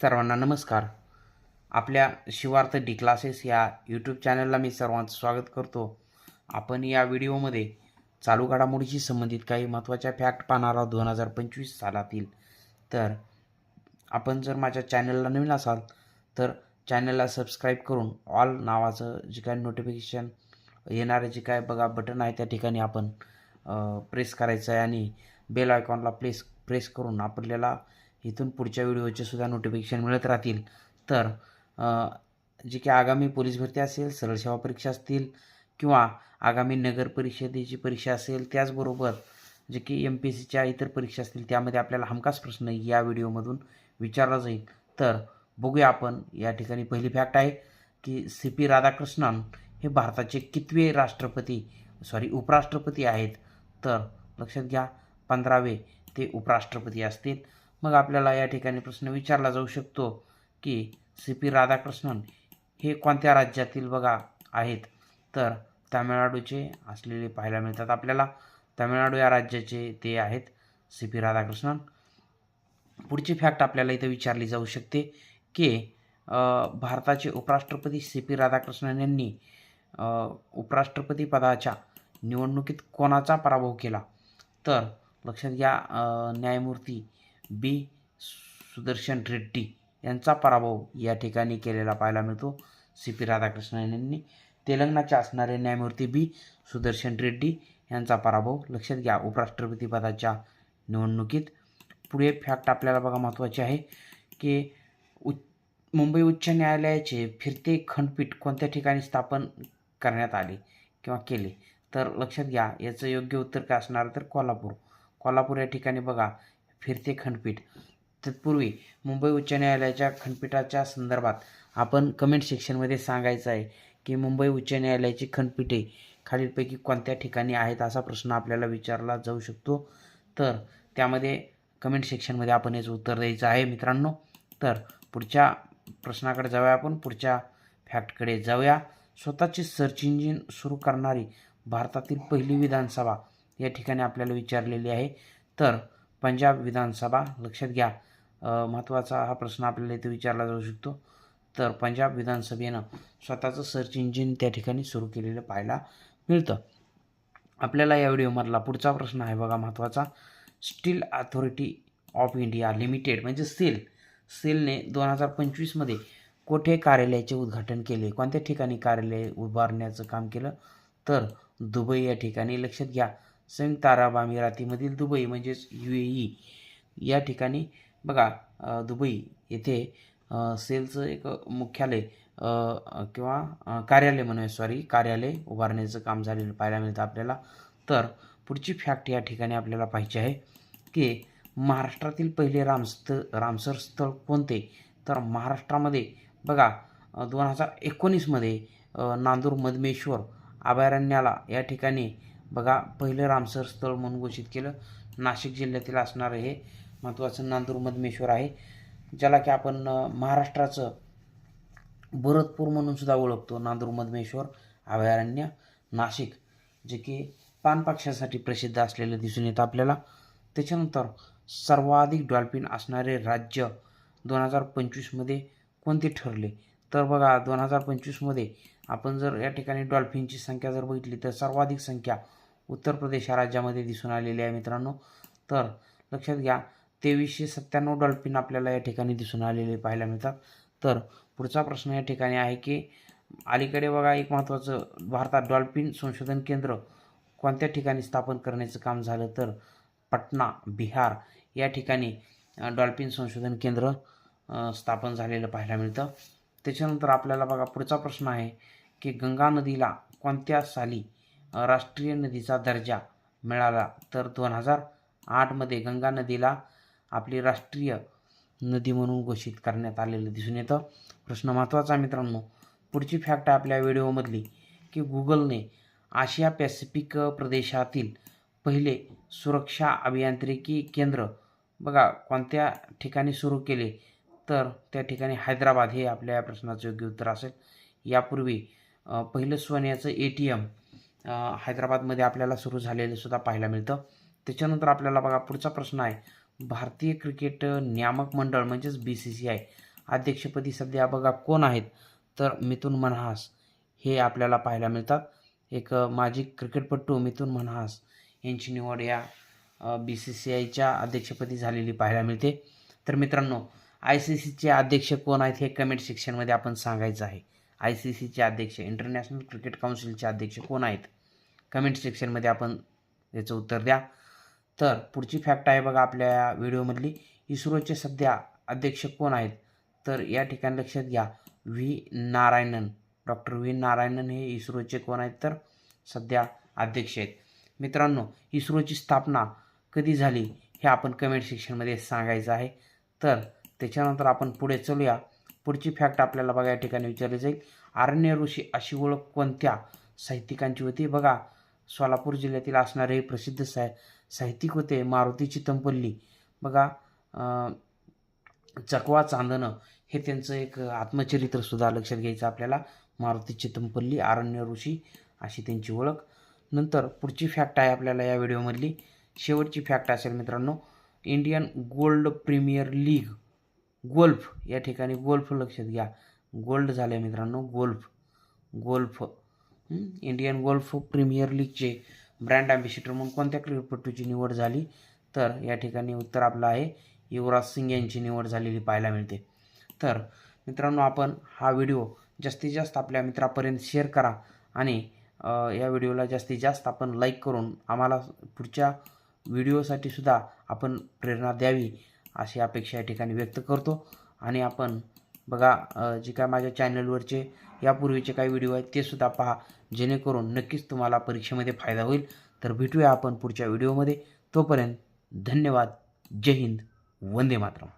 सर्वांना नमस्कार. आपल्या शिवार्थ डी क्लासेस या यूट्यूब चॅनलला मी सर्वांचं स्वागत करतो. आपण या व्हिडिओमध्ये चालू घडामोडीशी संबंधित काही महत्त्वाच्या फॅक्ट पाहणार आहोत दोन हजार पंचवीस सालातील. तर आपण जर माझ्या चॅनलला नवीन असाल तर चॅनलला सबस्क्राईब करून ऑल नावाचं जे काय नोटिफिकेशन येणारे जे काय बघा बटन आहे त्या ठिकाणी आपण प्रेस करायचं आहे आणि बेल आयकॉनला प्लेस प्रेस करून आपल्याला इथून पुढच्या व्हिडिओचे सुद्धा नोटिफिकेशन मिळत राहतील. तर जे की आगामी पोलीस भरती असेल सरळ सेवा परीक्षा असतील किंवा आगामी नगर परिषदेची परीक्षा असेल त्याचबरोबर जे की एम पी एस सीच्या इतर परीक्षा असतील त्यामध्ये आपल्याला हमखास प्रश्न या व्हिडिओमधून विचारला जाईल. तर बघूया आपण. या ठिकाणी पहिली फॅक्ट आहे की सी पी राधाकृष्णन हे भारताचे कितवे राष्ट्रपती सॉरी उपराष्ट्रपती आहेत? तर लक्षात घ्या पंधरावे ते उपराष्ट्रपती असतील. मग आपल्याला या ठिकाणी प्रश्न विचारला जाऊ शकतो की सी पी राधाकृष्णन हे कोणत्या राज्यातील बघा आहेत? तर तामिळनाडूचे असलेले पाहायला मिळतात आपल्याला. तामिळनाडू या राज्याचे ते आहेत सी पी राधाकृष्णन. पुढची फॅक्ट आपल्याला इथं विचारली जाऊ शकते की भारताचे उपराष्ट्रपती सी पी राधाकृष्णन यांनी उपराष्ट्रपती पदाच्या निवडणुकीत कोणाचा पराभव केला? तर लक्षात घ्या न्यायमूर्ती बी सुदर्शन रेड्डी यांचा पराभव या ठिकाणी केलेला पाहायला मिळतो. सी पी राधाकृष्णन यांनी तेलंगणाचे असणारे न्यायमूर्ती बी सुदर्शन रेड्डी यांचा पराभव. लक्षात घ्या उपराष्ट्रपती पदाच्या निवडणुकीत पुढे फॅक्ट आपल्याला बघा महत्त्वाचे आहे की उच्च मुंबई उच्च न्यायालयाचे फिरते खंडपीठ कोणत्या ठिकाणी स्थापन करण्यात आले किंवा केले? तर लक्षात घ्या याचं योग्य उत्तर काय असणार? तर कोल्हापूर. कोल्हापूर या ठिकाणी बघा फिरते खंडपीठ. तत्पूर्वी मुंबई उच्च न्यायालयाच्या खंडपीठाच्या संदर्भात आपण कमेंट सेक्शनमध्ये सांगायचं आहे की मुंबई उच्च न्यायालयाची खंडपीठे खालीलपैकी कोणत्या ठिकाणी आहेत असा प्रश्न आपल्याला विचारला जाऊ शकतो. तर त्यामध्ये कमेंट सेक्शनमध्ये आपण याचं उत्तर द्यायचं आहे मित्रांनो. तर पुढच्या प्रश्नाकडे जाऊया आपण. पुढच्या फॅक्टकडे जाऊया. स्वतःचे सर्च इंजिन सुरू करणारी भारतातील पहिली विधानसभा या ठिकाणी आपल्याला विचारलेली आहे. तर पंजाब विधानसभा लक्षात घ्या महत्त्वाचा हा प्रश्न आपल्याला इथे विचारला जाऊ शकतो. तर पंजाब विधानसभेनं स्वतःचं सर्च इंजिन त्या ठिकाणी सुरू केलेलं पाहायला मिळतं. आपल्याला या व्हिडिओमधला पुढचा प्रश्न आहे बघा महत्त्वाचा. Steel Authority of India Limited म्हणजे सेल सेलने दोन हजार पंचवीसमध्ये कोठे कार्यालयाचे उद्घाटन केले? कोणत्या ठिकाणी कार्यालय उभारण्याचं काम केलं? तर दुबई या ठिकाणी लक्षात घ्या संयुक्त अरब अमिरातीमधील दुबई म्हणजेच यू ए ई या ठिकाणी बघा दुबई येथे सेलचं एक मुख्यालय किंवा कार्यालय म्हणूया सॉरी कार्यालय उभारण्याचं काम झालेलं पाहायला मिळतं आपल्याला. तर पुढची फॅक्ट या ठिकाणी आपल्याला पाहिजे आहे की महाराष्ट्रातील पहिले रामस्थ रामसर स्थळ कोणते? तर महाराष्ट्रामध्ये बघा दोन हजार एकोणीसमध्ये नांदूर मधमेश्वर अभयारण्याला या ठिकाणी बघा पहिलं रामसर स्थळ म्हणून घोषित केलं. नाशिक जिल्ह्यातील असणारं हे महत्त्वाचं नांदूर मधमेश्वर आहे ज्याला की आपण महाराष्ट्राचं भरतपूर म्हणून सुद्धा ओळखतो. नांदूर मधमेश्वर अभयारण्य नाशिक जे की पानपक्ष्यासाठी प्रसिद्ध असलेलं दिसून येतं आपल्याला. त्याच्यानंतर सर्वाधिक डॉल्फिन असणारे राज्य दोन हजार पंचवीसमध्ये कोणते ठरले? तर बघा दोन हजार पंचवीसमध्ये आपण जर या ठिकाणी डॉल्फिनची संख्या जर बघितली तर सर्वाधिक संख्या उत्तर प्रदेश या राज्यामध्ये दिसून आलेली आहे मित्रांनो. तर लक्षात घ्या तेवीसशे सत्त्याण्णव डॉल्फिन आपल्याला या ठिकाणी दिसून आलेले पाहायला मिळतात. तर पुढचा प्रश्न या ठिकाणी आहे की अलीकडे बघा एक महत्त्वाचं भारतात डॉल्फिन संशोधन केंद्र कोणत्या ठिकाणी स्थापन करण्याचं काम झालं? तर पटना बिहार या ठिकाणी डॉल्फिन संशोधन केंद्र स्थापन झालेलं पाहायला मिळतं. त्याच्यानंतर आपल्याला बघा पुढचा प्रश्न आहे की गंगा नदीला कोणत्या साली राष्ट्रीय नदीचा दर्जा मिळाला तर दोन हजार आठमध्ये गंगा नदीला आपली राष्ट्रीय नदी म्हणून घोषित करण्यात आलेलं दिसून येतं. प्रश्न महत्त्वाचा मित्रांनो. पुढची फॅक्ट आपल्या व्हिडिओमधली की गुगलने आशिया पॅसिफिक प्रदेशातील पहिले सुरक्षा अभियांत्रिकी केंद्र बघा कोणत्या ठिकाणी सुरू केले तर त्या ठिकाणी हैदराबाद हे आपल्या या प्रश्नाचं योग्य उत्तर असेल. यापूर्वी पहिलं सोन्याचं ए टी एम हैदराबादमध्ये आपल्याला सुरू झालेलं सुद्धा पाहायला मिळतं. त्याच्यानंतर आपल्याला बघा पुढचा प्रश्न आहे. भारतीय क्रिकेट नियामक मंडळ म्हणजेच बी सी सी आय अध्यक्षपदी सध्या बघा कोण आहेत? तर मिथुन मनहास हे आपल्याला पाहायला मिळतात. एक माजी क्रिकेटपटू मिथुन मनहास यांची निवड या बी सी सी आयच्या अध्यक्षपदी झालेली पाहायला मिळते. तर मित्रांनो आय सी सीचे अध्यक्ष कोण आहेत हे कमेंट सेक्शनमध्ये आपण सांगायचं आहे. आय सी सीचे अध्यक्ष इंटरनॅशनल क्रिकेट काउन्सिलचे अध्यक्ष कोण आहेत? कमेंट सेक्शनमध्ये आपण याचं उत्तर द्या. तर पुढची फॅक्ट आहे बघा आपल्या या व्हिडिओमधली. इस्रोचे सध्या अध्यक्ष कोण आहेत? तर या ठिकाणी लक्षात घ्या. V. Narayanan. Doctor V. Narayanan हे इस्रोचे कोण आहेत? तर सध्या अध्यक्ष आहेत. मित्रांनो इस्रोची स्थापना कधी झाली हे आपण कमेंट सेक्शनमध्ये सांगायचं आहे. तर त्याच्यानंतर आपण पुढे चलूया. पुढची फॅक्ट आपल्याला बघा या ठिकाणी विचारली जाईल. आरण्य ऋषी अशी ओळख कोणत्या साहित्यिकांची होती? बघा सोलापूर जिल्ह्यातील असणारे हे प्रसिद्ध साहि साहित्यिक होते मारुती चितमपल्ली. बघा चकवा चांदणं हे त्यांचं एक आत्मचरित्रसुद्धा लक्षात घ्यायचं आपल्याला. मारुती चितमपल्ली आरण्य ऋषी अशी त्यांची ओळख. नंतर पुढची फॅक्ट आहे आपल्याला या व्हिडिओमधली. शेवटची फॅक्ट असेल मित्रांनो Indian gold premier league golf या ठिकाणी गोल्फ लक्षात घ्या. गोल्ड झाले मित्रांनो golf golf Indian golf premier लीगचे brand ambassador म्हणून कोणत्या क्रिकेटपटूची निवड झाली? तर या ठिकाणी उत्तर आपलं आहे. युवराज सिंग यांची निवड झालेली पाहायला मिळते. तर मित्रांनो आपण हा व्हिडिओ जास्तीत जास्त आपल्या मित्रापर्यंत शेअर करा आणि या व्हिडिओला जास्तीत जास्त आपण लाईक करून आम्हाला पुढच्या व्हिडिओसाठी सुद्धा आपण प्रेरणा द्यावी अशी अपेक्षा या ठिकाणी व्यक्त करतो. आणि आपण बघा जे काय माझ्या चॅनलवरचे यापूर्वीचे काही व्हिडिओ आहेत ते सुद्धा पहा. जेणेकरून नक्कीच तुम्हाला परीक्षेमध्ये फायदा होईल. तर भेटूया आपण पुढच्या व्हिडिओमध्ये. तोपर्यंत धन्यवाद. जय हिंद. वंदे मातरम.